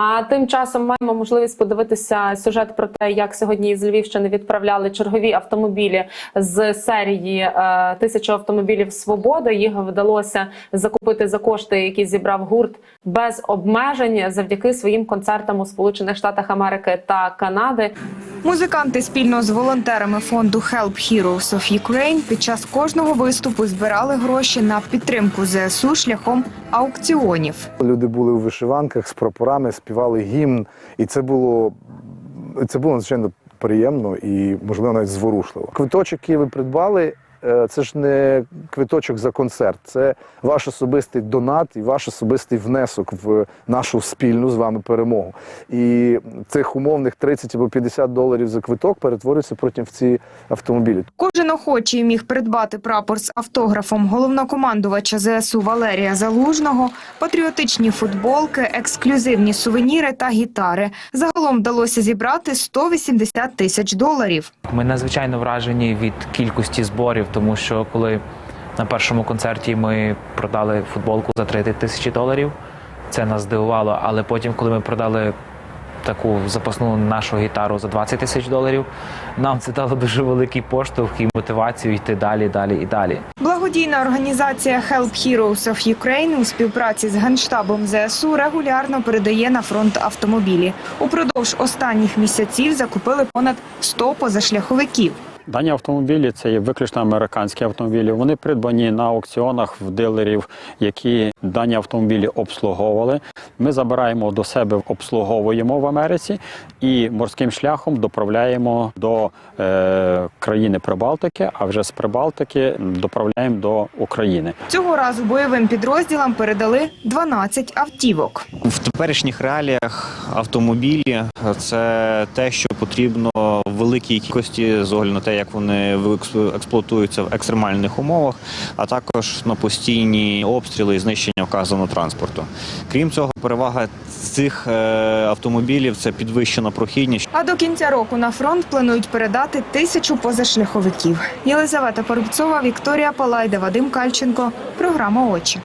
А тим часом маємо можливість подивитися сюжет про те, як сьогодні з Львівщини відправляли чергові автомобілі з серії тисячі тисячу автомобілів Свобода. Їх вдалося закупити за кошти, які зібрав гурт без обмежень завдяки своїм концертам у Сполучених Штатах Америки та Канади. Музиканти спільно з волонтерами фонду Help Heroes of Ukraine під час кожного виступу збирали гроші на підтримку ЗСУ шляхом аукціонів. Люди були у вишиванках з прапорами, співали гімн, і це було це було надзвичайно приємно і, можливо, навіть зворушливо. Квиточок, який ви придбали, це ж не квиточок за концерт, це ваш особистий донат і ваш особистий внесок в нашу спільну з вами перемогу. І цих умовних 30 або 50 доларів за квиток перетворюється потім в ці автомобілі. Кожен охочий міг придбати прапор з автографом головнокомандувача ЗСУ Валерія Залужного, патріотичні футболки, ексклюзивні сувеніри та гітари. Загалом вдалося зібрати 180 тисяч доларів. Ми надзвичайно вражені від кількості зборів, тому що коли на першому концерті ми продали футболку за 30 тисячі доларів, це нас здивувало. Але потім, коли ми продали таку запасну нашу гітару за 20 тисяч доларів, нам це дало дуже великий поштовх і мотивацію йти далі, далі і далі. Благодійна організація Help Heroes of Ukraine у співпраці з Генштабом ЗСУ регулярно передає на фронт автомобілі. Упродовж останніх місяців закупили понад 100 позашляховиків. Дані автомобілі це є виключно американські автомобілі. Вони придбані на аукціонах в дилерів, які дані автомобілі обслуговували. Ми забираємо до себе, обслуговуємо в Америці і морським шляхом доправляємо до е, країни Прибалтики, а вже з Прибалтики доправляємо до України. Цього разу бойовим підрозділам передали 12 автівок. В теперішніх реаліях автомобілі це те, що потрібно в великій кількості з огляду на те, як вони експлуатуються в екстремальних умовах, а також на постійні обстріли і знищення вказаного транспорту. Крім цього, перевага цих е, автомобілів це підвищена прохідність. А до кінця року на фронт планують передати тисячу позашляховиків. Єлизавета Порубцова, Вікторія Палайда, Вадим Кальченко. Програма Очі.